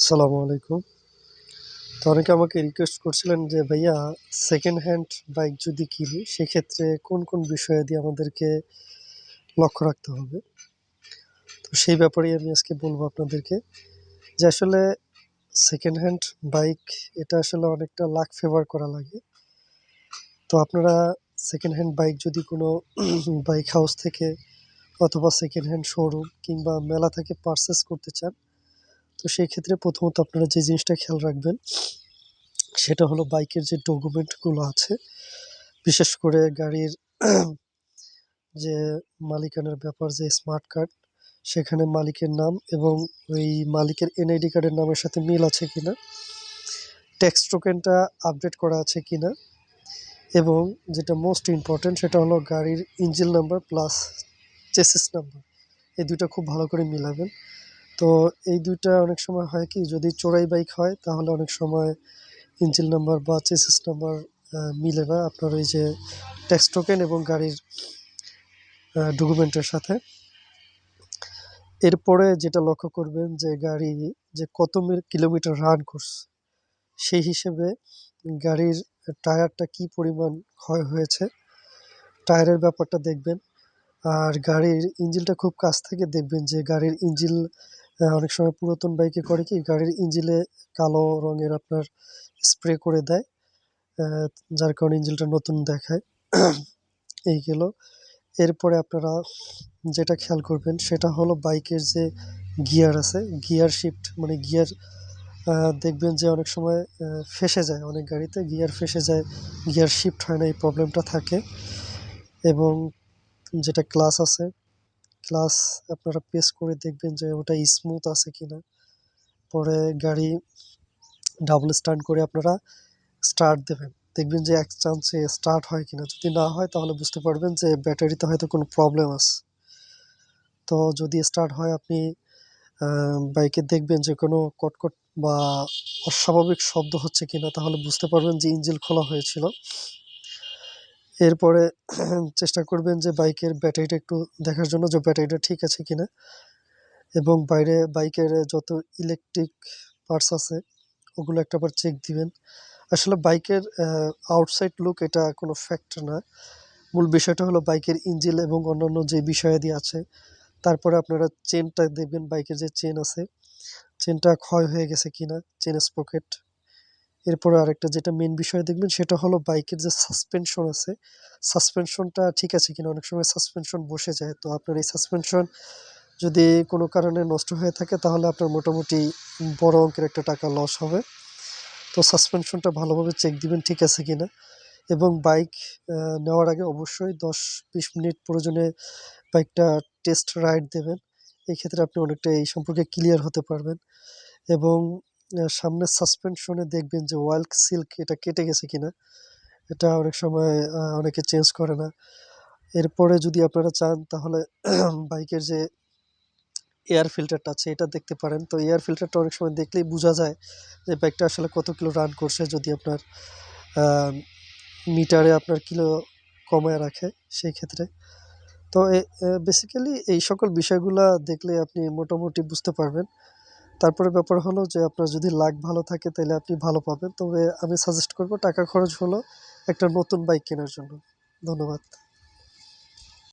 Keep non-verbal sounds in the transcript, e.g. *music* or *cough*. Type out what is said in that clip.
আসসালামু আলাইকুম। তো অনেকে আমাকে রিকোয়েস্ট করছিলেন যে, ভাইয়া সেকেন্ড হ্যান্ড বাইক যদি কিনি, সেক্ষেত্রে কোন কোন বিষয়ে দিয়ে আমাদেরকে লক্ষ্য রাখতে হবে? তো সেই ব্যাপারেই আমি আজকে বলব আপনাদেরকে যে, আসলে সেকেন্ড হ্যান্ড বাইক এটা আসলে অনেকটা লাক ফেভার করা লাগে। তো আপনারা সেকেন্ড হ্যান্ড বাইক যদি কোনো *clears throat* বাইক হাউস থেকে অথবা সেকেন্ড হ্যান্ড শোরুম কিংবা মেলা থেকে পারচেস করতে চান তো সেই ক্ষেত্রে প্রথমত আপনারা যে জিনিসটা খেয়াল রাখবেন, সেটা হলো বাইকের যে ডকুমেন্টগুলো আছে, বিশেষ করে গাড়ির *clears throat* যে মালিকানার ব্যাপার, যে স্মার্ট কার্ড, সেখানে মালিকের নাম এবং ওই মালিকের এনআইডি কার্ডের নামের সাথে মিল আছে কিনা, ট্যাক্স টোকেনটা আপডেট করা আছে কিনা, এবং যেটা মোস্ট ইম্পর্ট্যান্ট সেটা হলো গাড়ির engine number plus chassis number, এই দুটো খুব ভালো করে মিলাবেন। তো এই দুইটা অনেক সময় হয় কি, যদি চোরাই বাইক হয়, তাহলে অনেক সময় ইঞ্জিন নাম্বার বা চেসিস নাম্বার মিলে না আপনার ওই যে ট্যাক্স টোকেন এবং গাড়ির ডকুমেন্টের সাথে। এরপরে যেটা লক্ষ্য করবেন যে গাড়ি যে কত কিলোমিটার রান করছে, সেই হিসেবে গাড়ির টায়ারটা কি পরিমাণ ক্ষয় হয়েছে, টায়ারের ব্যাপারটা দেখবেন। আর গাড়ির ইঞ্জিনটা খুব কাছ থেকে দেখবেন যে গাড়ির ইঞ্জিন অনেক সময় পুরাতন বাইকে করে কি, গাড়ির ইঞ্জিলে কালো রঙের আপনার স্প্রে করে দেয় যার কারণে ইঞ্জিনটা নতুন দেখায়। এই গেল। এরপরে আপনারা যেটা খেয়াল করবেন, সেটা হলো বাইকের যে গিয়ার আছে গিয়ার শিফট মানে গিয়ার দেখবেন যে অনেক সময় ফেসে যায় অনেক গাড়িতে গিয়ার ফেসে যায় গিয়ার শিফট হয় না, এই প্রবলেমটা থাকে। এবং যেটা ক্লাস আছে ক্লাস আপনারা প্রেস করে দেখবেন যে ওটা স্মুথ আছে কিনা। পরে গাড়ি ডাবল স্টার্ট করে আপনারা স্টার্ট দেবেন। দেখবেন যে এক চান্সে স্টার্ট হয় কিনা। যদি না হয়, তাহলে বুঝতে পারবেন যে ব্যাটারিতে হয়তো কোনো প্রবলেম আছে। তো যদি স্টার্ট হয়, আপনি বাইকে দেখবেন যে কোনো কটকট বা অস্বাভাবিক শব্দ হচ্ছে কিনা, তাহলে বুঝতে পারবেন যে ইঞ্জিন খোলা হয়েছিল। এরপরে *clears throat* চেষ্টা করবেন যে বাইকের ব্যাটারিটা একটু দেখার জন্য যে ব্যাটারিটা ঠিক আছে কিনা। এবং বাইরে বাইকের যত ইলেকট্রিক পার্টস আছে, ওগুলো একটাবার চেক দিবেন। আসলে বাইকের আউটসাইড লুক এটা কোনো ফ্যাক্টর না। মূল বিষয়টা হলো বাইকের ইঞ্জিন এবং অন্যান্য যে বিষয়াদি আছে, তারপরে আপনারা চেনটা দেখবেন বাইকের যে চেন আছে চেনটা ক্ষয় হয়ে গেছে কিনা চেন স্পকেট এরপরে আরেকটা যেটা মেন বিষয় দেখবেন, সেটা হলো বাইকের যে সাসপেনশন আছে সাসপেনশনটা ঠিক আছে কিনা? অনেক সময় সাসপেনশন বসে যায়। তো আপনার এই সাসপেনশন যদি কোনো কারণে নষ্ট হয়ে থাকে, তাহলে আপনার মোটামুটি বড় অঙ্কের একটা টাকা লস হবে। তো সাসপেনশনটা ভালোভাবে চেক দিবেন ঠিক আছে কিনা? এবং বাইক নেওয়ার আগে অবশ্যই দশ বিশ মিনিট প্রয়োজনে বাইকটা টেস্ট রাইড দেবেন। এই ক্ষেত্রে আপনি অনেকটা এই সম্পর্কে ক্লিয়ার হতে পারবেন। এবং সামনের সাসপেনশনে দেখবেন যে ওয়াইল্ড সিল্ক এটা কেটে গেছে কিনা। এটা অনেক সময় অনেকে চেঞ্জ করে না। এরপরে যদি আপনারা চান, তাহলে *clears throat* বাইকের যে এয়ার ফিল্টারটা আছে, এটা দেখতে পারেন। তো এয়ার ফিল্টারটা অনেক সময় দেখলেই বোঝা যায় যে বাইকটা আসলে কত কিলো রান করছে যদি আপনার মিটারে আপনার কিলো কমায় রাখে সেই ক্ষেত্রে। তো বেসিক্যালি এই সকল বিষয়গুলো দেখলে আপনি মোটামুটি বুঝতে পারবেন। তারপরে ব্যাপার হলো যে আপনার যদি লাক ভালো থাকে তাহলে আপনি ভালো পাবেন। তবে আমি সাজেস্ট করব টাকা খরচ হলো একটা নতুন বাইক কেনার জন্য। ধন্যবাদ।